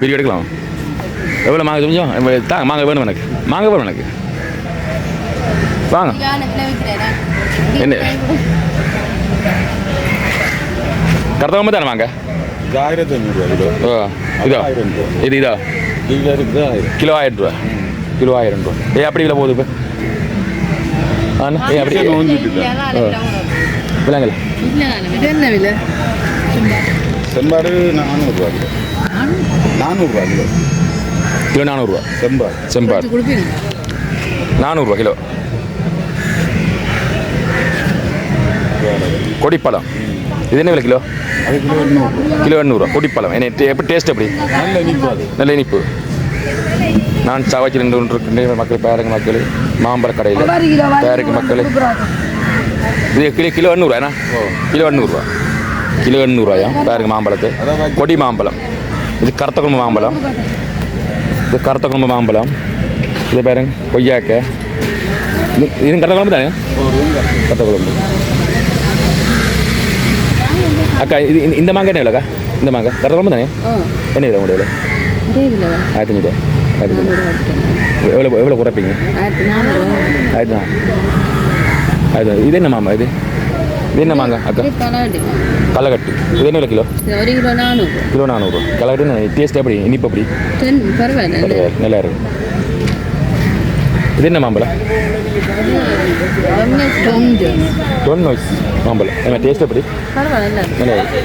Video எடுக்கலாம். எவ்வளோ மாங்க கொஞ்சம் தாங்க மாங்க வேணும் எனக்கு. மாங்க வேணும் எனக்கு. வாங்க. என்ன? கரெக்டாக தானே வாங்க ஆயிரத்தி ஐநூறுரூவா கிலோ இதோ. ஆயிரம் ரூபா. இது இதோ. கிலோ ஆயிரம். ரூபா. கிலோ ஆயிரம் ரூபா. ஏ அப்படி விலை போகுது இப்போ? ஆண்ணா ஏ அப்படி. விலங்கல செம்பாடு நானூறுரூவா கிலோ நானூறுரூவா கிலோ. கிலோ நானூறுரூவா செம்பாடு செம்பார். நானூறுரூவா கிலோ. கொடிப்பழம். இது என்ன விலை கிலோ? கிலோ எண்ணூறுரூவா கிலோ எண்ணூறுரூவா கொடிப்பழம். என்ன எப்படி டேஸ்ட் எப்படி? நல்ல இனிப்பு அது. நல்ல இனிப்பு. நான் சாவாச்சி ரெண்டு ஒன்று இருக்கின்ற மக்கள் பேரங்க மக்கள் மாம்பழ கடையில். பேருக்கு மக்கள். இது கிலோ கிலோ எண்ணூறுவா என்ன? கிலோ எண்ணூறுவா. கிலோ எண்ணூறுவாயா? பேருக்கு மாம்பழத்து. கொடி மாம்பழம். இது கருத்த குழம்பு மாம்பழம். இது கருத்த குழம்பு மாம்பழம். இது பாருங்க கொய்யாக்க. இது கருத்த குழம்பு தானே? கருத்த குழம்பு அக்கா இது இந்த- மாங்காய் என்ன விலைக்கா? இந்த மாங்காய். கருத்த குழம்பு தானே என்ன விலை உங்களுடைய விலை? ஆயிரத்தி அஞ்சூறுவா ஆயிரத்தி எவ்வளோ எவ்வளோ குறைப்பீங்க? ஆயிரத்தி ஆயிரத்தி இது என்ன மாமா இது? என்ன மாங்க அக்கா? கல்லக்கட்டு இது என்ன விலை கிலோ? ஒரு கிலோ நானூறு. கிலோ நானூறுரூவா கல்லக்கட்டு டேஸ்ட் எப்படி? இனிப்பு எப்படி? டென் பரவாயில்ல. நல்லா இருக்கு. இது என்ன மாம்பழம்? கொஞ்சம் டொன் நோய்ஸ் மாம்பழம். என்ன டேஸ்ட் எப்படி? பரவாயில்ல. நல்லா இருக்கு.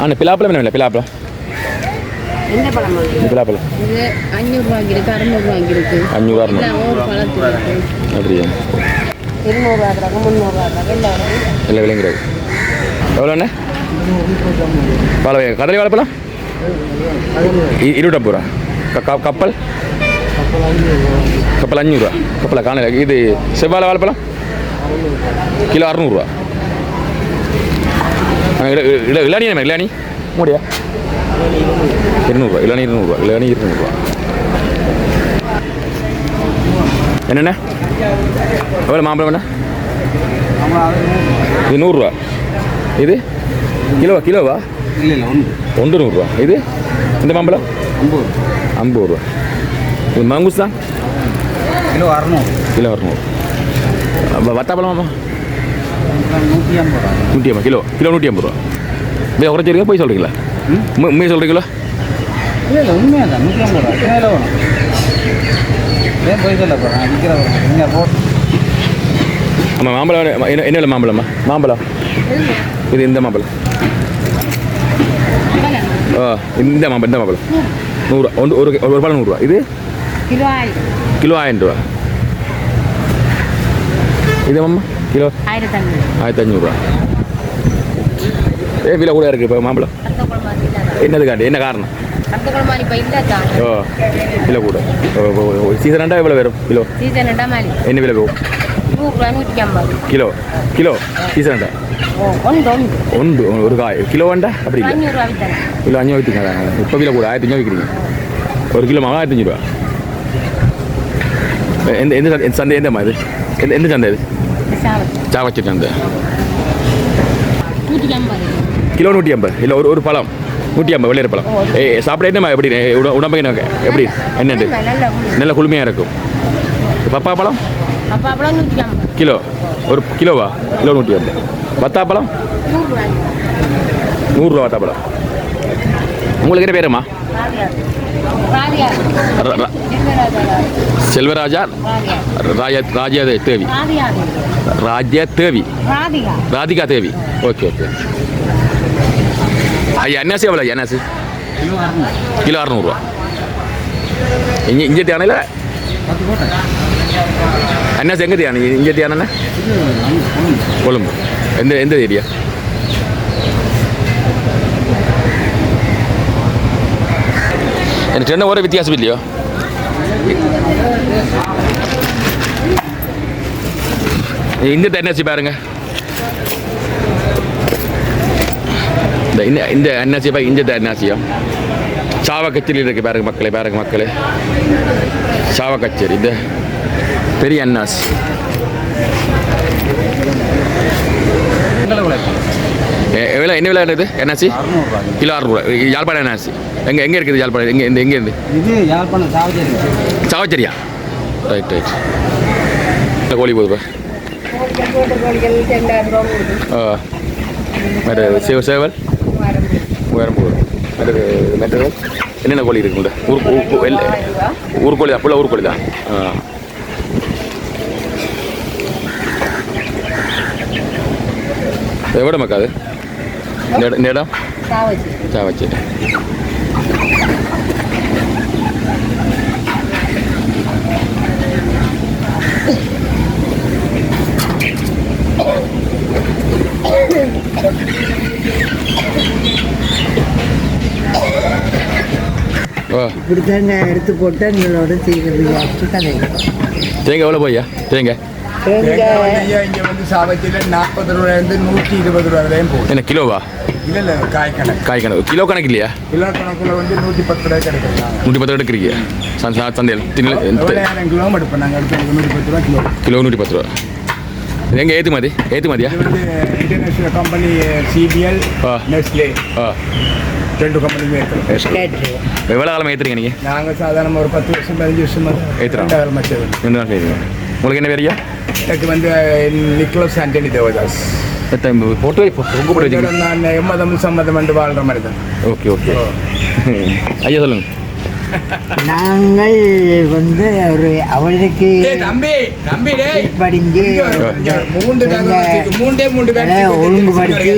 ஆ பிலாப்பழம் என்ன பிலாப்பழம். என்ன பழம் இந்த பிலாப்பழம் இது அஞ்சூறுரூவாய்க்கு இருக்கு அறுநூறுவாய்க்கு இருக்கு அஞ்சூறு ஒரு பழத்தில் இருக்கு. அப்படியா? இருநூறுவா கிடக்கு முந்நூறுவா கிடக்கு எல்லாம் இருக்கு. இல்லை விளைங்கிறது எவ்வளோண்ணே? வாழை கடலை வாழைப்பழம் இ- இருபத்தம்பது ரூபா கப்பல்? கப்பல் அஞ்சூறுரூவா கப்பலை காணல. இது செவ்வாழை வாழைப்பழம் கிலோ அறநூறுவா. இளநீ என்ன இளநீ? மூடியா? இருநூறுவா இளநீ இருநூறுவா இளநீ இருநூறுவா. என்னண்ணே எவ்வளோ மாம்பழம் என்ன இது நூறுரூவா. இது? கிலோவா கிலோவா? இல்லை இல்லை ஒன்று. ஒன்று நூறுரூவா. இது? இந்த மாம்பழம்? ஐம்பது ஐம்பது ரூபா. இது மங்குஸ் தான்? கிலோ அறநூறு. கிலோ அறுநூறு. வத்தாப்பழமாம்மா நூற்றி ஐம்பது ரூபா. நூற்றி ஐம்பது. கிலோ கிலோ நூற்றி ஐம்பது ரூபா. இதை குறைச்சிருக்கா போய் சொல்கிறீங்களா உண்மையை சொல்கிறீங்களா இல்லை இல்லை உண்மையாக தான். நூற்றி ஐம்பது ரூபா. கிலோ வேணும் ஏன் போய் சொல்ல போகிறேன் விற்கிற நீங்கள் போட்டு ஆமாம் மாம்பழம் என்ன என்ன மாம்பழம்மா? மாம்பழம். இது இந்த மாம்பழம். ஓ இந்த மாம்பழம் இந்த மாம்பழம். நூறுரூவா ஒன்று ஒரு ஒரு பழம் நூறுரூவா. இது? கிலோ ஆயிரம். கிலோ ஆயிரம் ரூபா. இது மாமா? கிலோ? ஆயிரத்தி அஞ்சூறுரூவா ஏ விலை கூட இருக்குது இப்போ மாம்பழம். என்னதுக்காண்டி என்ன காரணம்? இல்லை கிலோ? ரெண்டா மாதிரி என்ன விலை போகும்? நூறுரூவா நூற்றி ஐம்பது கிலோ? கிலோ? சீசன் ரெண்டா? ஓ ஒன்று ஒன்று. ஒன்று ஒரு காய். கிலோ வேண்டா? அப்படி இல்லை. அஞ்சூறுரூவா வித்தரேன் கிலோ அஞ்சு விற்றுங்க இப்போ விலை கூட ஆயிரத்தி அஞ்சு விற்கிறீங்க ஒரு கிலோ மாவு ஆயிரத்தி அஞ்சூறுவா எந்த எந்த சந்தை- எந்த இது? எந்த எந்த சந்தை இது? சாவச்சி சந்தை. கிலோ நூற்றி ஐம்பது இல்லை ஒரு ஒரு பழம். நூற்றி ஐம்பது வெள்ளையர் பழம் ஏ சாப்பிட என்னம்மா எப்படி உட- உடம்புக்கு என்ன எப்படி என்னண்டு நல்ல குளுமையாக இருக்கும். பப்பா பழம்? கிலோ. ஒரு கிலோவா? கிலோ நூற்றி ஐம்பது பத்தாப்பழம் நூறுரூவா. பத்தாப்பழம் உங்களுக்கு என்ன பேருமா செல்வராஜா ராஜா ராஜா தேவி. ராஜா தேவி. ராதிகா தேவி. Okay okay. ஐயா என்னாசி எவ்வளோ என்னாசி கிலோ அறநூறு கிலோ அறநூறுவா இங்கே இங்கே தியானையில் பத்து போட்டேன் அன்னாசி எங்கே தியானம் இங்கே தியானண்ணே கொழும்பு எந்த எந்த ஏரியா எனக்கு என்ன ஒரே வித்தியாசம் இல்லையோ இந்த தென்னாசி பாருங்க இந்த இந்த இந்த அன்னாசி பா இந்த அன்னாசியா. சாவக்கச்சேரி இருக்கு பாருங்க மக்களே பாருங்க மக்களே. சாவக்கச்சேரி இந்த பெரிய அன்னாசி. எவ்வளோ என்ன விலை இருக்குது என்னாச்சு அறுநூறுவா கிலோ அறுநூறுவா யாழ்ப்பாணம் என்னாச்சு எங்கே எங்கே இருக்குது யாழ்ப்பாணம் எங்கே இந்த எங்கே இருந்து? சாவச்சேரியா ரைட் ரைட் கோழி போகுது போட்ட கோழிகள் ரெண்டாயிரம் ரூபா கொடுது ஆ. மற்ற சேவ சேவல்? மூவாயிரம் போகுது மற்றது மற்றது என்னென்ன கோழி இருக்குங்கள ஊர் ஊர் ஊர்கோழி தான் ஃபுல்லாக ஊர்கோழி தான். ஆ. எவ்வளோ மக்கா அது? இந்த இடம் இந்த இடம்? சாவச்சு. இப்படி தேங்காய் எடுத்து போட்டு எங்களோட செய்கிறது கதை தேங்காய் எவ்வளோ போய்யா தேங்காய். இங்கே வந்து சாவச்சியில் நாற்பது ரூபாயிலேருந்து நூற்றி இருபது ரூபா வரையும் போகும் என்ன கிலோவா? இல்லை இல்லை காய் கணக்கு. காய் கணக்கு. கிலோ கணக்கு இல்லையா? கிலோ கணக்கில் வந்து நூற்றி பத்து ரூபாய் கிடைக்கிறாங்க நூற்றி பத்து ரூபா எடுக்கிறீங்க சந்தை சந்தையில் கிலோ எடுப்போம் நாங்கள் எடுப்போம் நூற்றி பத்து ரூபா கிலோ. கிலோ நூற்றி பத்து ரூபா. எங்கே ஏற்றுமதி? ஏற்றுமதியா? International company CPL. நெஸ்லே ஆ. ரெண்டு கம்பெனியுமே இருக்குது எவ்வளோ காலம் ஏற்றுறீங்க நீங்கள் நாங்கள் சாதாரண ஒரு பத்து வருஷம் பதினஞ்சு வருஷமா ஏத்துறோம். ரெண்டாவது மச்சது ரெண்டு நாள் செய்வீங்க. உங்களுக்கு என்ன பேரியா எனக்கு வந்து நிக்கோலஸ் ஆண்டனி தேவதாஸ். போட்டு வை பொங்கு போட்டு நான் எம்மதம் சம்மதம் என்று வாழ்கிற மாதிரி தான் ஓகே ஓகே. ஐயா நாங்கள் வந்து ஒரு அவளுக்கு படிஞ்சு ஒழுங்குபடுத்தி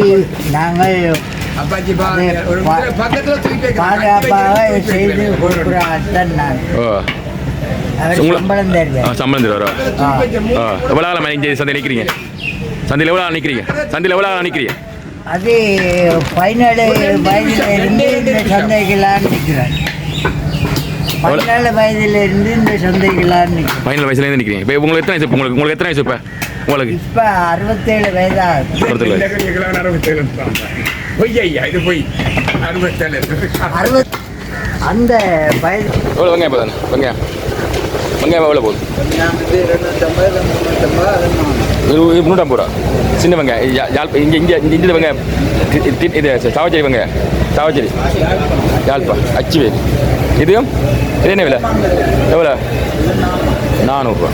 நாங்கள் அப்பாச்சி. பாதுகாப்பாக செய்து. கொடுக்குற ஆட்கள் நான் சம்பளம் ஆ தருவேன் சம்பளம் தருவாரா? எவ்வளோ சந்தையில் நிற்கிறீங்க சந்தையில் எவ்வளோ நிற்கிறீங்க சந்தையில் எவ்வளோ நிற்கிறீங்க அது பதினேழு வயதுல இருந்து இந்த சந்தைகளான்னு நிற்கிறேன் பதினேழு வயதுல இருந்து இந்த சந்தைகளான்னு நிற்கிறேன் பதினேழு வயசுலேருந்து நிற்கிறீங்க இப்போ உங்களுக்கு எத்தனை வயசு? இப்போ உங்களுக்கு உங்களுக்கு எத்தனை வயசு இப்போ? உங்களுக்கு? இப்போ அறுபத்தேழு இருப்பாங்க. பொய் ஐயா இது பொய் அறுபத்தேழு. அறுபத் அந்த வயது எவ்வளோ வெங்காயம் போதானே வெங்காயம் வெங்காயம் எவ்வளோ போகுது நூற்றம்பது ரூபா சின்ன வெங்காயம் இது இங்கே இங்கே இங்கே வெங்காயம் இது சாவச்சேரி வெங்காயம் சாவச்சேரி யாழ்ப்பா அச்சு இதுவும் இது என்ன விலை? எவ்வளோ? நானூறுரூவா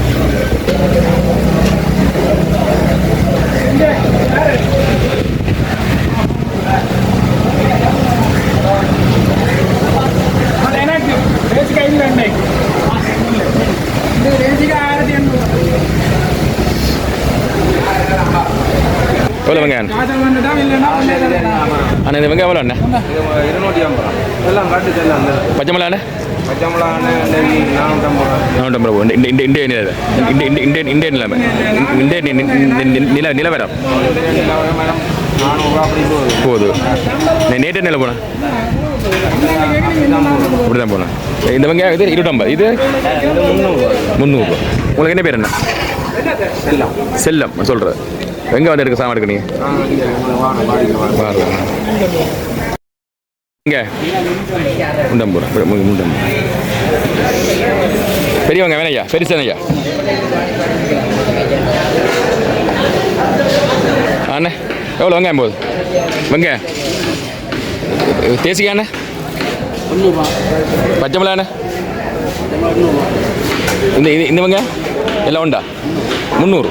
எவ்வளோ வெங்காயம் அண்ணா இந்த வெங்காயம் எவ்வளோ அண்ணா? இருநூற்றி ஐம்பது பச்சை மிளகா அண்ணா இந்திய இந்தியன் நில நிலவரம். போகுது. நேற்று போனேன் இப்படி தான் போனேன் இந்த வெங்காயம் இது இருபத்தம்பது இது முந்நூறுரூவா உங்களுக்கு என்ன பேர் என்ன செல்லம். சொல்கிறேன் எங்கே வந்து எடுக்க சாமான் எடுக்க நீங்கள் இங்கே. முண்டம்பூர். முண்டம்பூர். பெரியவங்க வேணையா? பெருசனையா அண்ணே எவ்வளோ வெங்காயம் போகுது வெங்காயம். தேசிக்கா அண்ணே? பச்சை மிளகா இந்த இந்த வெங்காயம்? எல்லாம் உண்டா? முந்நூறு.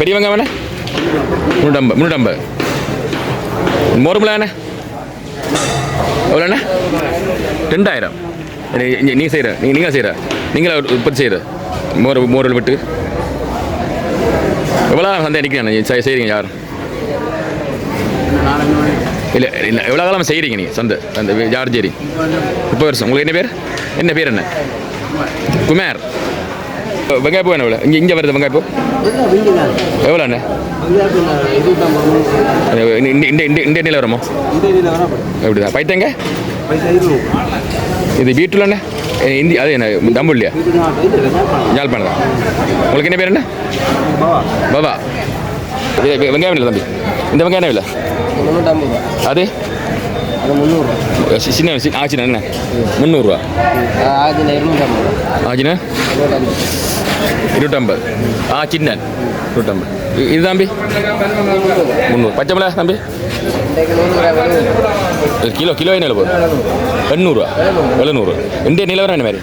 பெரிய வெங்காயம் வேணே முந்நூற்றம்பது முந்நூற்றம்பது மோர் மிளகா ரெண்டாயிரம். நீ செய்கிற நீங்கள் நீங்கள் செய்கிற நீங்களே உற்பத்தி செய்கிற மோர் மோரில் விட்டு. எவ்வளோ சந்தை நிற்கிறேன் செய்கிறீங்க யார்? இல்லை இல்லை எவ்வளோ காலம் செய்கிறீங்க நீங்கள் சந்தை? அந்த யார் சரி முப்பது வருஷம். உங்களுக்கு என்ன பேர்? என்ன பேர் என்ன? குமார். வெங்காய பூ என்ன எவ்வளோ இங்கே இங்கே வருது வெங்காய பூ. எவ்வளோ அண்ணே இந்த இந்த இந்த இந்த நிலை வருமோ எப்படிதான் பைத்தங்க இது வீட்டில் என்ன இந்தி அது என்ன? தம்பு இல்லையா? யாழ்ப்பாணம் தான் உங்களுக்கு என்ன பேர் என்ன? பாபா இது வெ- வெங்காயம் இல்லை தம்பி. இந்த வெங்காயம் விலை? அது? சின்ன ஆச்சினா என்ன? முந்நூறுரூவா ஆச்சினா இருநூற்றம்பது ஆ சின்ன இருநூற்றம்பது இ- இது தம்பி? முந்நூறு. பச்சை மிளகா தம்பி? இது கிலோ கிலோ என்ன போகுது? எண்ணூறுவா? எழுநூறு. இந்த நிலவரம் என்ன மாதிரி?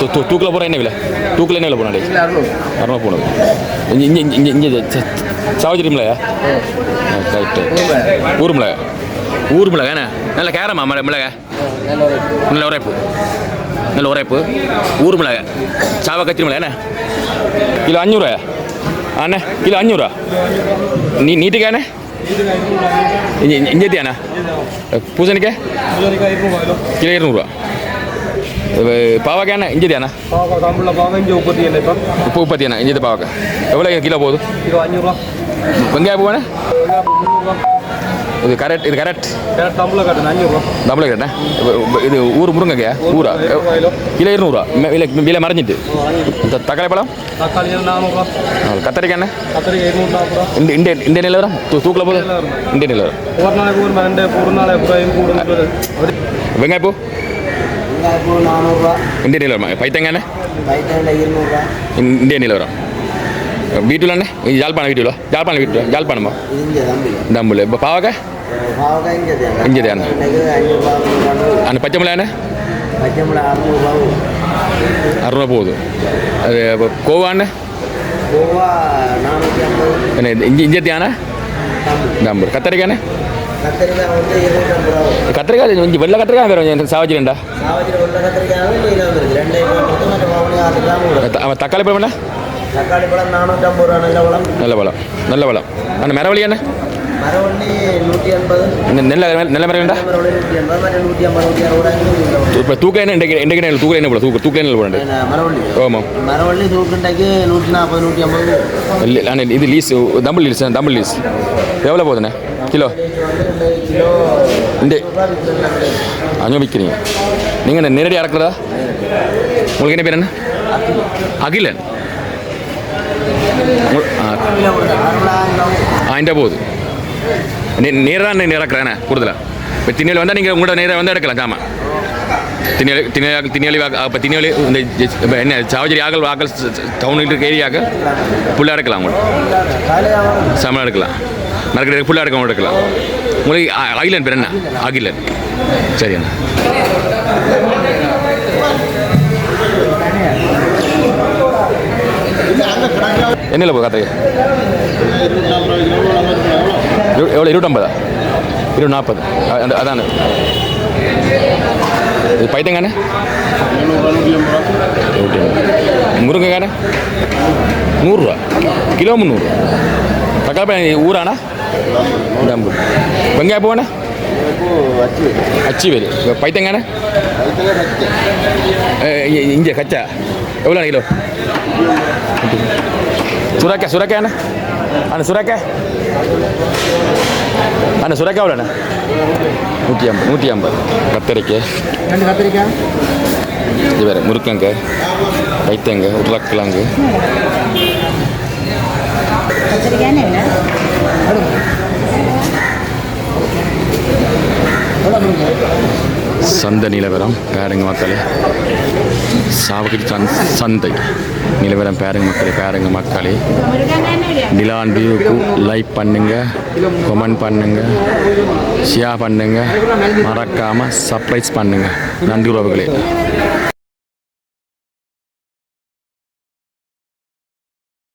தூ- தூ- தூக்கில் போகிற என்ன விலை? தூக்கில் என்ன விலை போனாடி அறுநூறு போனது. இங்கே இங்கே இங்கே இங்கே நல்ல உரைப்பு. ஊர் மிளகா சாவ கத்திரி மிளகா என்ன? கிலோ அஞ்சூறுவா அண்ணே கிலோ அஞ்சூறுவா நீ நீட்டுக்காண்ணே இஞ்சத்தியாண்ணா பூசணிக்க கிலோ இருநூறுவா ஏழு இப்போ உப்பு உற்பத்தியாண்ணா இஞ்சத்து பாவக்காய். எவ்வளோ கிலோ போகுது? வெங்காய பூவாண்ணே இது கரெக்ட் இது கரெக்ட் டபுள் கட்டேன் இது ஊர் முருங்கைக்கா ஊரா கிலோ. இருநூறுவா விலை விலை மறைஞ்சிட்டு. இந்த தக்காளி பழம்? கத்திரிக்காய் இந்த இந்த இந்த நிலவரம் தூக்கில் போகுது? இந்த நிலவரம் வெங்காயப்பூ இந்த நிலவரம் இருநூறுவா இந்திய நிலவரம் தேவை இங்கே தேவை. இன்னைக்கு அஞ்சூறுரூவா நூறுரூவா அந்த பச்சை மிளகாண்ணே பச்சை மிளகா அறுநூறுவா அறுநூறுவா போகுது. அது இப்போ கோவாண்ணே கோவா நானூற்றி ஐம்பது என்ன இஞ்சி இஞ்சத்தியாண்ணே தம்பு. கத்திரிக்காண்ணே கத்திரிக்காய் கொஞ்சம் வெள்ளை கத்திரிக்காய் வேறு சாவச்சிருண்டா சாவச்சியில் உள்ள கத்திரிக்காய் தக்காளி பழம் நானூற்றம்பது ரூபா நல்ல பழம். நல்ல பழம். நல்ல பழம். அந்த மரவள்ளி அண்ணே மரவள்ளி நூற்றி எண்பது. நெல்ல நல்ல மரம் வேண்டா? இப்போ தூக்கம் என்ன இன்றைக்கு இன்றைக்கு நெல் தூக்கம் என்ன போல? தூக்கு தூக்கம் என்ன போல? மரவள்ளி? ஆமாம் மரவள்ளி தூக்குண்டைக்கு நூற்றி நாற்பது நூற்றி ஐம்பது. இல்லை நான் இது லீஸ் தம்பிள் லீஸ் தம்பிள் லீஸ் எவ்வளோ போகுதுண்ணே? கிலோ? இந்த அஞ்சு விற்கிறீங்க நீங்கள் என்ன நேரடி அறக்குறதா உங்களுக்கு என்ன பேர் என்ன? அகிலன். உங்க- ஆ, போகுது நேராக தான் இறக்குறேண்ணே கூடுதலாக இப்போ திண்ணியில் வந்தால் நீங்கள் உங்களோட நேராக வந்து எடுக்கலாம் ஜாமா. திண்ணியல் திண்ணியல் திண்ணியலி இப்போ திண்ணியலி இந்த இப்போ என்ன சாவஜரி ஆகல் வாக்கல் டவுனில் இருக்க ஏரியாவுக்கு ஃபுல்லாக எடுக்கலாம் உங்களுக்கு காலையாக சமலம் எடுக்கலாம். மறக்கடி ஃபுல்லாக எடுக்க எடுக்கலாம். உங்களுக்கு அ- அகிலன் பேர் என்ன? அகிலன் சரி அண்ணா என்னல போ கத்தை எவ்வளோ இருபத்தொம்பதா இருபது நாற்பது அதானே. இது பைத்தங்கானே. முருங்கைக்கானே? நூறுரூவா. கிலோ முந்நூறு. தக்காளி ஊராண்ணா? டம்பு வெங்காய பூவாண்ணா? அச்சி வேலு பைத்தங்கானே? இங்கே கச்சா. எவ்வளோ கிலோ? சுரக்காய் சுரக்காய் அண்ணா. அண்ணா சுரக்காய் அண்ணா சுரக்காய் எவ்வளோண்ணா? நூற்றி ஐம்பது நூற்றி ஐம்பது. கத்தரிக்காய் ரெண்டு கத்திரிக்காய் இது வேறு முருக்கங்க வைத்தங்க உருளைக்கிழங்கு. என்ன சந்தை நிலவரம் பாருங்க மக்களே. சாவகடி சந் சந்தை. நிலவரம் பாருங்க மக்களே பாருங்க மக்களே. டிலான் வியூக்கு லைக் பண்ணுங்க கமெண்ட் பண்ணுங்க ஷேர் பண்ணுங்க. மறக்காமல் சர்ப்ரைஸ் பண்ணுங்க. நன்றி உறவுகளே.